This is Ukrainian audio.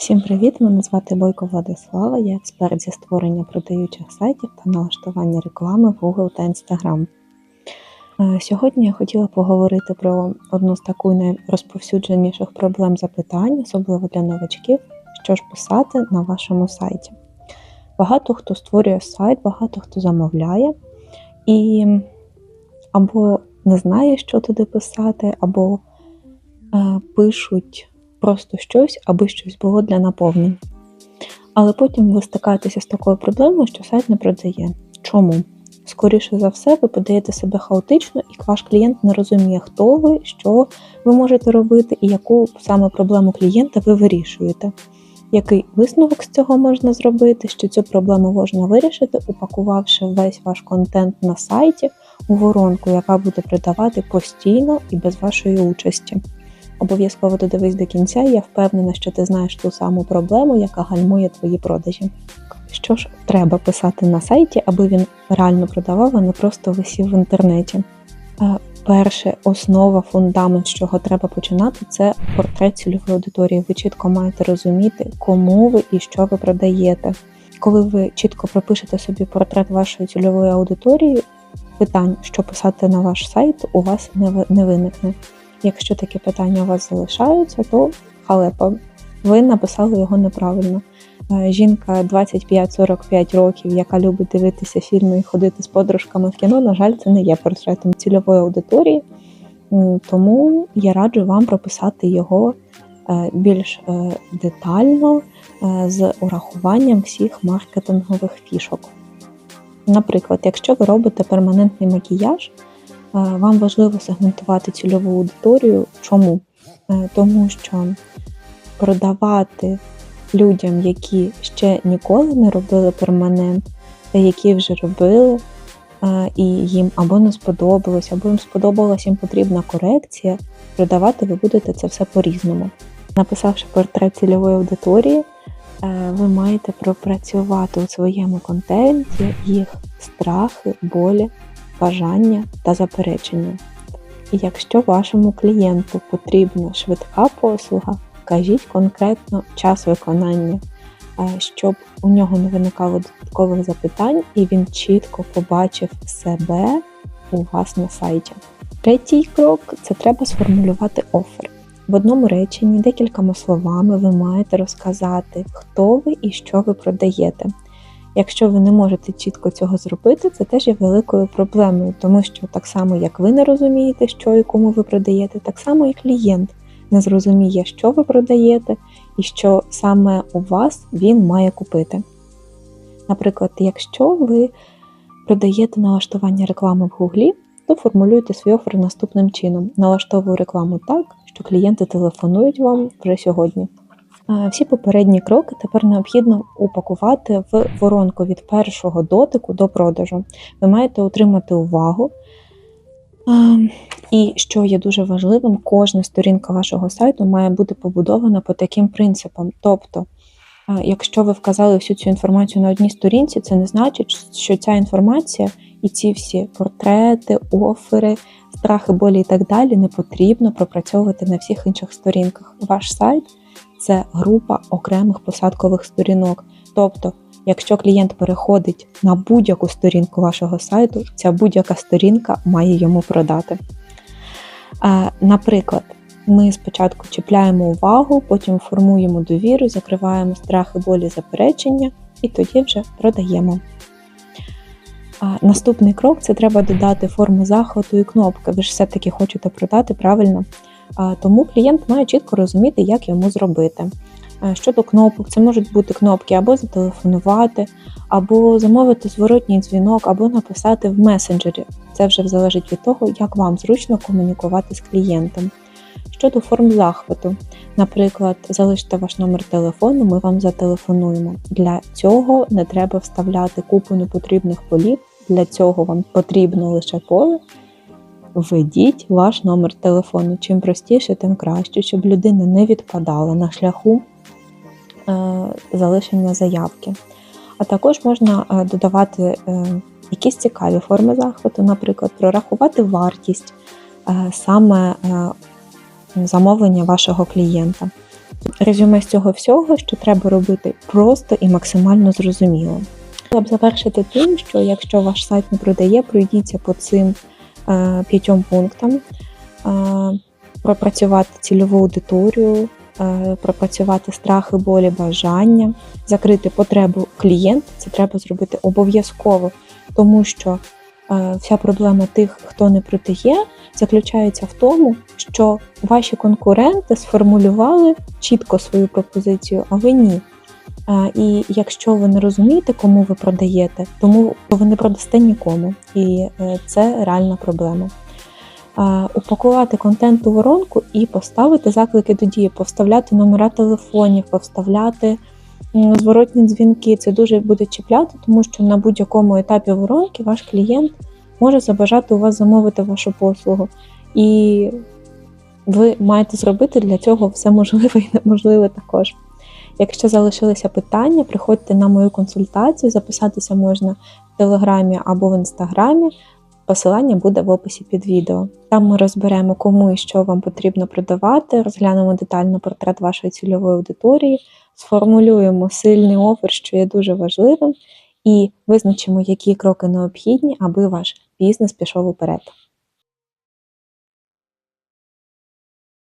Всім привіт! Мене звати Бойко Владислава, я експерт зі створення продаючих сайтів та налаштування реклами в Google та Instagram. Е, Сьогодні я хотіла поговорити про одну з таких найрозповсюдженіших проблем запитань, особливо для новачків, що ж писати на вашому сайті. Багато хто створює сайт, багато хто замовляє і або не знає, що туди писати, або е, пишуть просто щось, аби щось було для наповнень. Але потім ви стикаєтеся з такою проблемою, що сайт не продає. Чому? Скоріше за все, ви подаєте себе хаотично, і ваш клієнт не розуміє, хто ви, що ви можете робити, і яку саме проблему клієнта ви вирішуєте. Який висновок з цього можна зробити, що цю проблему можна вирішити, упакувавши весь ваш контент на сайті у воронку, яка буде продавати постійно і без вашої участі. Обов'язково додивись до кінця, я впевнена, що ти знаєш ту саму проблему, яка гальмує твої продажі. Що ж треба писати на сайті, аби він реально продавав, а не просто висів в інтернеті. Е, Перше, основа, фундамент, з чого треба починати, це портрет цільової аудиторії. Ви чітко маєте розуміти, кому ви і що ви продаєте. Коли ви чітко пропишете собі портрет вашої цільової аудиторії, питань, що писати на ваш сайт, у вас не виникне. Якщо такі питання у вас залишаються, то халепа, ви написали його неправильно. Е, Жінка 25-45 років, яка любить дивитися фільми і ходити з подружками в кіно, на жаль, це не є портретом цільової аудиторії. Тому я раджу вам прописати його е, більш е, детально з урахуванням всіх маркетингових фішок. Наприклад, якщо ви робите перманентний макіяж, вам важливо сегментувати цільову аудиторію. Чому? Е, Тому що продавати людям, які ще ніколи не робили перманент, та які вже робили, е, і їм або не сподобалось, або їм сподобалась їм потрібна корекція, продавати ви будете це все по-різному. Написавши портрет цільової аудиторії, е, ви маєте пропрацювати у своєму контенті їх страхи, болі, бажання та заперечення. І якщо вашому клієнту потрібна швидка послуга, кажіть конкретно час виконання, щоб у нього не виникало додаткових запитань і він чітко побачив себе у вас на сайті. Третій крок це треба сформулювати офер. В одному реченні декількома словами ви маєте розказати, хто ви і що ви продаєте. Якщо ви не можете чітко цього зробити, це теж є великою проблемою, тому що так само, як ви не розумієте, що і кому ви продаєте, так само і клієнт не зрозуміє, що ви продаєте, і що саме у вас він має купити. Наприклад, якщо ви продаєте налаштування реклами в Гуглі, то формулюйте свій офер наступним чином: налаштовую рекламу так, що клієнти телефонують вам вже сьогодні. Всі попередні кроки тепер необхідно упакувати в воронку від першого дотику до продажу. Ви маєте отримати увагу. І що є дуже важливим, кожна сторінка вашого сайту має бути побудована по таким принципам. Тобто, якщо ви вказали всю цю інформацію на одній сторінці, це не значить, що ця інформація і ці всі портрети, офери, страхи, болі і так далі не потрібно пропрацьовувати на всіх інших сторінках. Ваш сайт це група окремих посадкових сторінок. Тобто, якщо клієнт переходить на будь-яку сторінку вашого сайту, ця будь-яка сторінка має йому продати. Наприклад, ми спочатку чіпляємо увагу, потім формуємо довіру, закриваємо страхи, болі, заперечення і тоді вже продаємо. Наступний крок це треба додати форму захвату і кнопки. Ви ж все-таки хочете продати правильно. Тому клієнт має чітко розуміти, як йому зробити. Щодо кнопок, це можуть бути кнопки або зателефонувати, або замовити зворотній дзвінок, або написати в месенджері. Це вже залежить від того, як вам зручно комунікувати з клієнтом. Щодо форм захвату, наприклад, залиште ваш номер телефону, ми вам зателефонуємо. Для цього не треба вставляти купу непотрібних полів. Для цього вам потрібно лише поле. Введіть ваш номер телефону. Чим простіше, тим краще, щоб людина не відпадала на шляху е, залишення заявки. А також можна е, додавати е, якісь цікаві форми захвату, наприклад, прорахувати вартість саме замовлення вашого клієнта. Резюме з цього всього, що треба робити просто і максимально зрозуміло. Хотіла б завершити тим, що якщо ваш сайт не продає, пройдіться по цим п'ятьом пунктам, е, пропрацювати цільову аудиторію, е, пропрацювати страхи, болі, бажання, закрити потребу клієнта. Це треба зробити обов'язково, тому що е, вся проблема тих, хто не продає, заключається в тому, що ваші конкуренти сформулювали чітко свою пропозицію, а ви ні. І якщо ви не розумієте, кому ви продаєте, тому ви не продасте нікому. І е, це реальна проблема. Упакувати контент у воронку і поставити заклики до дії, повставляти номера телефонів, повставляти зворотні дзвінки. Це дуже буде чіпляти, тому що на будь-якому етапі воронки ваш клієнт може забажати у вас замовити вашу послугу. І ви маєте зробити для цього все можливе і неможливе також. Якщо залишилися питання, приходьте на мою консультацію, записатися можна в Телеграмі або в Інстаграмі. Посилання буде в описі під відео. Там ми розберемо, кому і що вам потрібно продавати, розглянемо детально портрет вашої цільової аудиторії, сформулюємо сильний офер, що є дуже важливим, і визначимо, які кроки необхідні, аби ваш бізнес пішов уперед.